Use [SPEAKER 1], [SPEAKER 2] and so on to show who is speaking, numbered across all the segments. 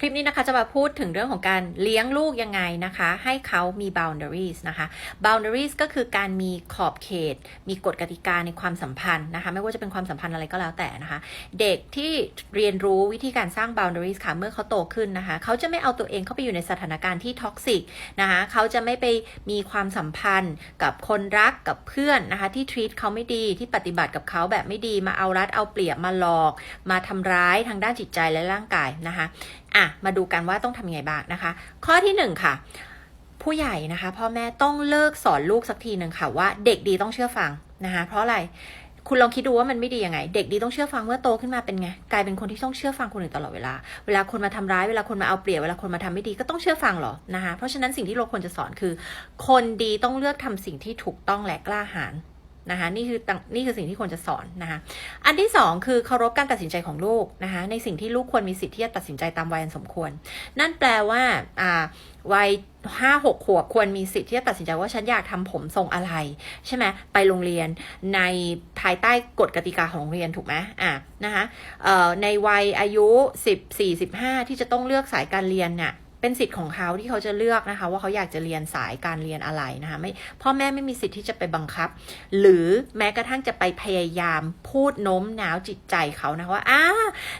[SPEAKER 1] คลิปนี้นะคะจะมาพูดถึงเรื่องของการเลี้ยงลูกยังไงนะคะ ให้เขามี boundaries นะคะ boundaries ก็คือการมีขอบเขต มีกฎกติกาในความสัมพันธ์นะคะ ไม่ว่าจะเป็นความสัมพันธ์อะไรก็แล้วแต่นะคะ เด็กที่เรียนรู้วิธีการสร้าง boundaries ค่ะเมื่อเขาโตขึ้นนะคะ เขาจะไม่เอาตัวเองเข้าไปอยู่ในสถานการณ์ที่ท็อกซิกนะคะเขาจะไม่ไปมีความสัมพันธ์กับคนรักกับเพื่อนนะคะ ที่ treat เขาไม่ดีที่ปฏิบัติกับเขาแบบไม่ดีมาเอารัดเอาเปรียบมาหลอก มาทำร้ายทางด้านจิตใจและร่างกายนะคะอะมาดูกันว่าต้องทำยังไงบ้างนะคะ ข้อที่หนึ่งค่ะ ผู้ใหญ่นะคะพ่อแม่ต้องเลิกสอนลูกสักทีหนึ่งค่ะว่าเด็กดีต้องเชื่อฟังนะคะเพราะอะไรคุณลองคิดดูว่ามันไม่ดียังไง เด็กดีต้องเชื่อฟังเมื่อโตขึ้นมาเป็นไงกลายเป็นคนที่ต้องเชื่อฟังคนอื่นตลอดเวลาเวลาคนมาทำร้ายเวลาคนมาเอาเปรียบเวลาคนมาทำไม่ดีก็ต้องเชื่อฟังเหรอนะคะเพราะฉะนั้นสิ่งที่เราควรจะสอนคือ คนดีต้องเลือกทำสิ่งที่ถูกต้องและกล้าหาญ นะคะนี่คือนี่คือสิ่งที่ควรจะสอนนะคะอันที่สองคือเคารพการตัดสินใจของลูกนะคะในสิ่งที่ลูกควรมีสิทธิ์ที่จะตัดสินใจตามวัยสมควร นั่นแปลว่าอ่าวัยห้าหกขวบควรมีสิทธิ์ที่จะตัดสินใจว่าฉันอยากทำผมทรงอะไร ใช่ไหมไปโรงเรียนในภายใต้กฎกติกาของโรงเรียนถูกไหมอะนะคะในวัยอายุสิบสี่สิบห้าที่จะต้องเลือกสายการเรียนเนี่ย เป็นสิทธิ์ของเขาที่เขาจะเลือกนะคะ ว่าเขาอยากจะเรียนสายการเรียนอะไรนะคะไม่พ่อแม่ไม่มีสิทธิ์ที่จะไปบังคับ หรือแม้กระทั่งจะไปพยายามพูดโน้มน้าวจิตใจเขานะว่าอ้า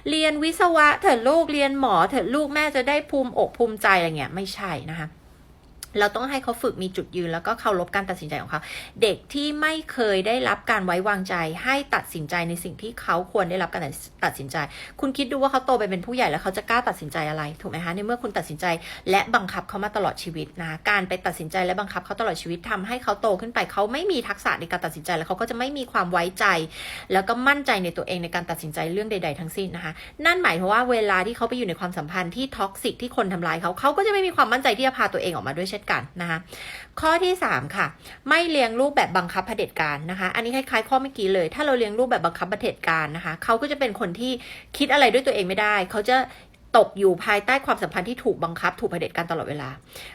[SPEAKER 1] เรียนวิศวะเถอะลูกเรียนหมอเถอะลูกแม่จะได้ภูมิอกภูมิใจอะไรเงี้ยไม่ใช่นะคะ เราต้องให้เขาฝึกมีจุดยืนแล้วก็เคารพการตัดสินใจของเขา เด็กที่ไม่เคยได้รับการไว้วางใจ ให้ตัดสินใจในสิ่งที่เขาควรได้รับการตัดสินใจ คุณคิดดูว่าเขาโตไปเป็นผู้ใหญ่แล้วเขาจะกล้าตัดสินใจอะไรถูกไหมคะในเมื่อคุณตัดสินใจและบังคับเขามาตลอดชีวิตนะการไปตัดสินใจและบังคับเขาตลอดชีวิตทำให้เขาโตขึ้นไปเขาไม่มีทักษะในการตัดสินใจแล้วเขาก็จะไม่มีความไว้ใจ แล้วก็มั่นใจในตัวเองในการตัดสินใจเรื่องใด ๆ ทั้งสิ้นนะคะนั่นหมายความว่าเวลาที่เขาไปอยู่ในความสัมพันธ์ที่ท็อกซิกที่คนทำร้ายเขาเขาก็จะไม่มีความมั่นใจที่จะพาตัวเองออกมาด้วยเช่นกันนะคะข้อที่ 3 ค่ะ ไม่เลี้ยงลูกแบบบังคับเผด็จการนะคะ อันนี้คล้ายๆข้อเมื่อกี้เลย ถ้าเราเลี้ยงลูกแบบบังคับเผด็จการนะคะ เขาก็จะเป็นคนที่คิดอะไรด้วยตัวเองไม่ได้ เขาจะ ตกอยู่ภายใต้ความสัมพันธ์ที่ถูกบังคับ ถูกเผด็จการตลอดเวลา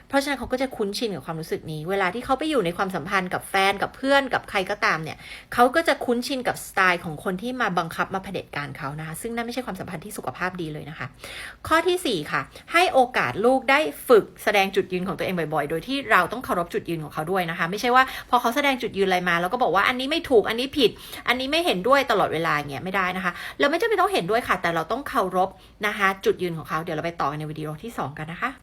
[SPEAKER 1] เพราะฉะนั้นเขาก็จะคุ้นชินกับความรู้สึกนี้ เวลาที่เขาไปอยู่ในความสัมพันธ์กับแฟนกับเพื่อนกับใครก็ตามเนี่ยเขาก็จะคุ้นชินกับสไตล์ของคนที่มาบังคับมาเผด็จการเขานะคะซึ่งนั่นไม่ใช่ความสัมพันธ์ที่สุขภาพดีเลยนะคะ ข้อทีสี่4 ค่ะ ให้โอกาสลูกได้ฝึกแสดงจุดยืนของตัวเองบ่อยๆ โดยที่เราต้องเคารพจุดยืนของเขาด้วยนะคะ ไม่ใช่ว่าพอเขาแสดงจุดยืนอะไรมาแล้วก็บอกว่าอันนี้ไม่ถูกอันนี้ผิด อันนี้ไม่เห็นด้วยตลอดเวลาเงี้ยไม่ได้นะคะ เราไม่จำเป็นต้องเห็นด้วยค่ะ แต่เราต้องเคารพนะคะ จุดยืนของเขา เดี๋ยวเราไปต่อกันในวิดีโอที่ 2 กันนะคะ